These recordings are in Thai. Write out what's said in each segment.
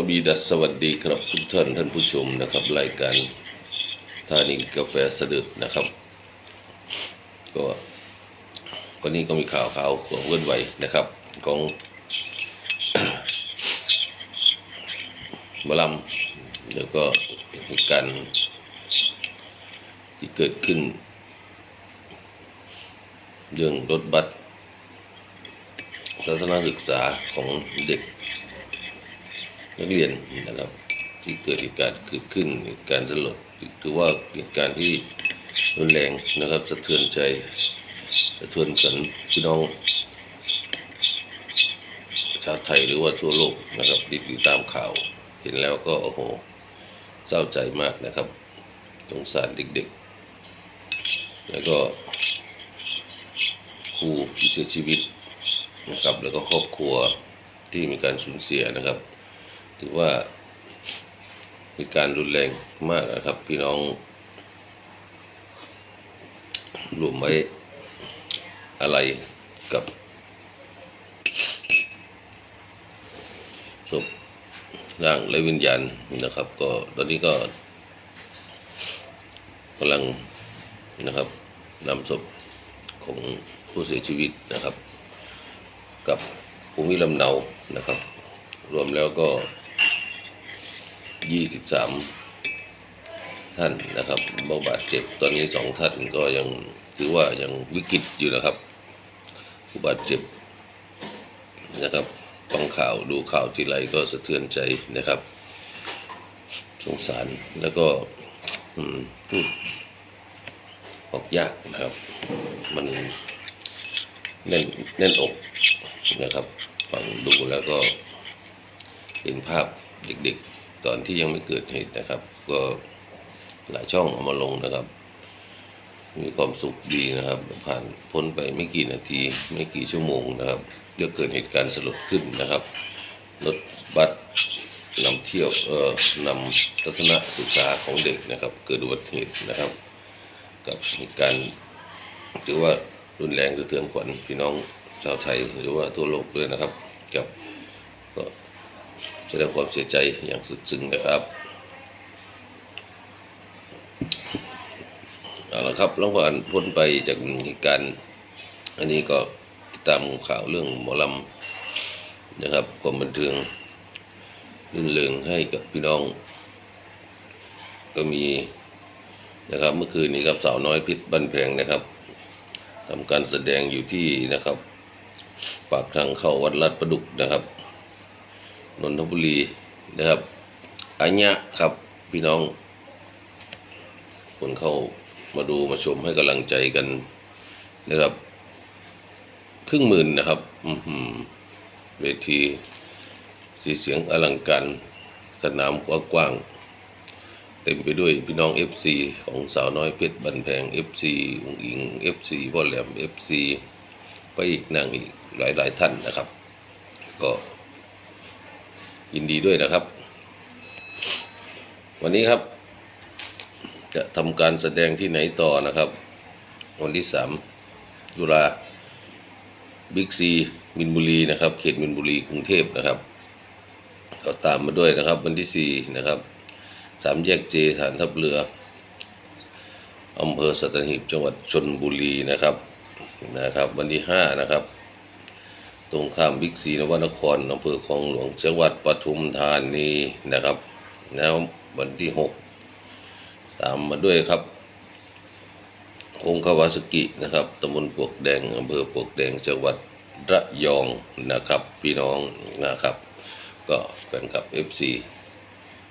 สวีดัสสวัสดีครับทุกท่านท่านผู้ชมนะครับ รายการทานินกาแฟสะดึกนะครับ ก็วันนี้ก็มีข่าวข่าวของเลื่อนไหวนะครับ ของมอลำแล้วก็เหตุการณ์ที่เกิดขึ้น เรื่องรถบัสทัศนศึกษาของเด็ก นักเรียนนะครับที่เกิดเหตุการณ์เกิดขึ้นเหตุการณ์สลดถือว่าเหตุการณ์ที่รุนแรงนะครับสะเทือนใจสะเทือนกันพี่น้องชาวไทยหรือว่าทั่วโลกนะครับติดตามข่าว เห็นแล้วก็โอ้โหเศร้าใจมากนะครับสงสารเด็กๆ แล้วก็ครูที่เสียชีวิตนะครับแล้วก็ครอบครัวที่มีการสูญเสียนะครับ ถือว่ามีการรุนแรงมากนะครับ พี่น้องรวมไว้อะไรกับศพร่างและวิญญาณนะครับ ก็ตอนนี้ก็กำลังนะครับนำศพของผู้เสียชีวิตนะครับ กับภูมิลำเนานะครับ รวมแล้วก็ 23 ท่านนะครับบาดเจ็บตอนนี้สองท่านก็ยังถือว่ายังวิกฤตอยู่นะครับผู้บาดเจ็บนะครับฟังข่าวดูข่าวทีไรก็สะเทือนใจนะครับ สงสารแล้วก็อืมพูดออกยากนะครับ มันแน่นแน่นอกนะครับฟังดูแล้วก็เห็นภาพเด็กๆ ตอนที่ยังไม่เกิดเหตุนะครับ ก็หลายช่องเอามาลงนะครับ มีความสุขดีนะครับ ผ่านพ้นไปไม่กี่นาที ไม่กี่ชั่วโมงนะครับเดี๋ยวเกิดเหตุการณ์สลดขึ้นนะครับรถบัสนำเที่ยวเอ่อนำทัศนศึกษาของเด็กนะครับ เกิดอุบัติเหตุนะครับ กับเหตุการณ์ถือว่ารุนแรงสะเทือนขวัญพี่น้องชาวไทยหรือว่าทั่วโลกด้วยนะครับกับ แสดงความเสียใจอย่างสุดซึ้งนะครับเอาละครับหลังจากพ้นไปจากเหตุการณ์อันนี้ก็ติดตามข่าวเรื่องหมอลำนะครับความบันเทิงรื่นเริงให้กับพี่น้อง ก็มีนะครับเมื่อคืนนี้ครับสาวน้อยพิษบันแพงนะครับทำการแสดงอยู่ที่นะครับ ปากทางเข้าวัดลาดประดุกนะครับ นนทบุรีนะครับอันเนี้ครับพี่น้อง คนเข้ามาดูมาชมให้กำลังใจกันนะครับ ครึ่งหมื่นนะครับอือหือเวทีสีเสียงอลังการสนามกว้างๆเต็มไปด้วยพี่น้อง FC ของสาวน้อยเพชรบันแพง FC อุงอิง FC พ่อแหลม FC ไปอีกนางอีกหลายๆท่านนะครับ ก็ ยินดีด้วยนะครับ วันนี้ครับ จะทำการแสดงที่ไหนต่อนะครับ วันที่สามตุลาบิ๊กซีมินบุรีนะครับ เขตมินบุรีกรุงเทพนะครับก็ตามมาด้วยนะครับ วันที่สี่นะครับสามแยกเจฐานทัพเรืออำเภอสัตหีบจังหวัดชนบุรีนะครับนะครับ วันที่ห้านะครับ ตรงข้ามบิ๊กซีนวนครอำเภอคลองหลวงจังหวัดปทุมธานีนะครับแล้ววันที่หกตามมาด้วยครับองค์คาวาสกินะครับตำบลปวกแดงอำเภอปวกแดงจังหวัดระยองนะครับ พี่น้องนะครับ ก็แฟนคลับ FC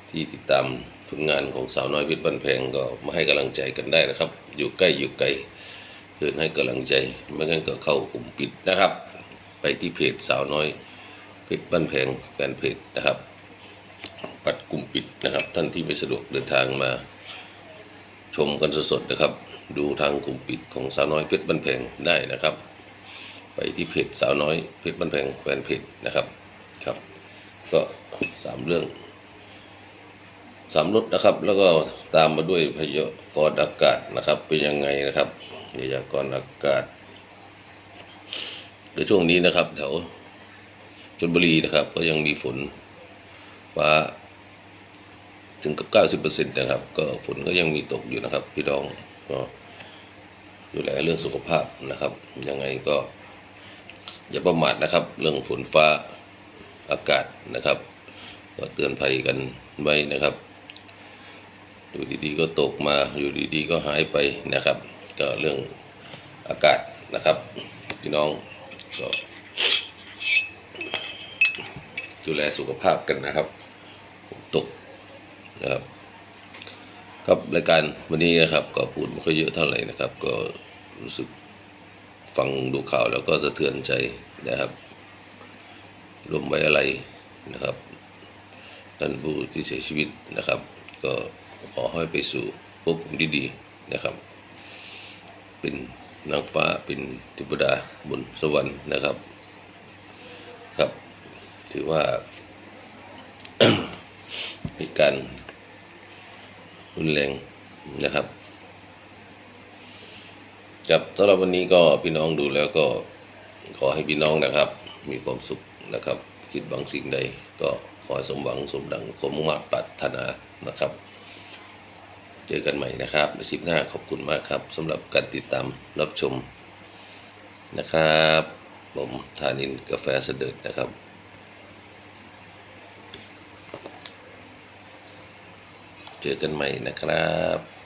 ที่ติดตามผลงานของสาวน้อยพชรบ้านแพงก็มาให้กำลังใจกันได้นะครับ อยู่ใกล้อยู่ไกลเดินให้กำลังใจไม่งั้นก็เข้ากลุ่มปิดนะครับ ไปที่เพจสาวน้อยเพจบ้านแพงแฟนเพจนะครับปัดกลุ่มปิดนะครับ ท่านที่ไม่สะดวกเดินทางมาชมกันสดๆนะครับ ดูทางกลุ่มปิดของสาวน้อยเพชรบ้านแพงได้นะครับ ไปที่เพจสาวน้อยเพชรบ้านแพงแฟนเพจนะครับครับ ก็สามเรื่องสามรถนะครับ แล้วก็ตามมาด้วยพยากรณ์อากาศนะครับ เป็นยังไงนะครับพยากรณ์อากาศ ในช่วงนี้นะครับแถวชลบุรีนะครับ ก็ยังมีฝนฟ้าถึงกับเก้าสิบเปอร์เซ็นต์นะครับ ก็ฝนก็ยังมีตกอยู่นะครับ พี่น้องก็ดูแลเรื่องสุขภาพนะครับ ยังไงก็ อย่าประมาทนะครับ เรื่องฝนฟ้าอากาศนะครับ ก็เตือนภัยกันไว้นะครับอยู่ดีๆก็ตกมาอยู่ดีๆก็หายไปนะครับ ก็เรื่องอากาศนะครับ พี่น้อง ก็ดูแลสุขภาพกันนะครับตกนะครับครับรายการวันนี้นะครับ ก็พูดไม่ค่อยเยอะเท่าไหร่นะครับ ก็รู้สึกฟังดูข่าวแล้วก็สะเทือนใจนะครับรวมไว้อะไรนะครับท่านผู้ที่เสียชีวิตนะครับ ก็ขอให้ไปสู่ภพภูมิที่ดีนะครับ เป็น นางฟ้าเป็นเทวดาบนสวรรค์นะครับ ครับ ถือว่าเหตุการรุนแรงนะครับครับสำหรับวันนี้ก็พี่น้องดูแล้วก็ขอให้พี่น้องนะครับ มีความสุขนะครับ คิดบางสิ่งใดก็ขอให้สมหวังสมดังความมุ่งมั่นปรารถนานะครับ เจอกันใหม่นะครับในคลิปหน้าขอบคุณมากครับสำหรับการติดตามรับชมนะครับ ผมทานินกาแฟเสด็จนะครับเจอกันใหม่นะครับ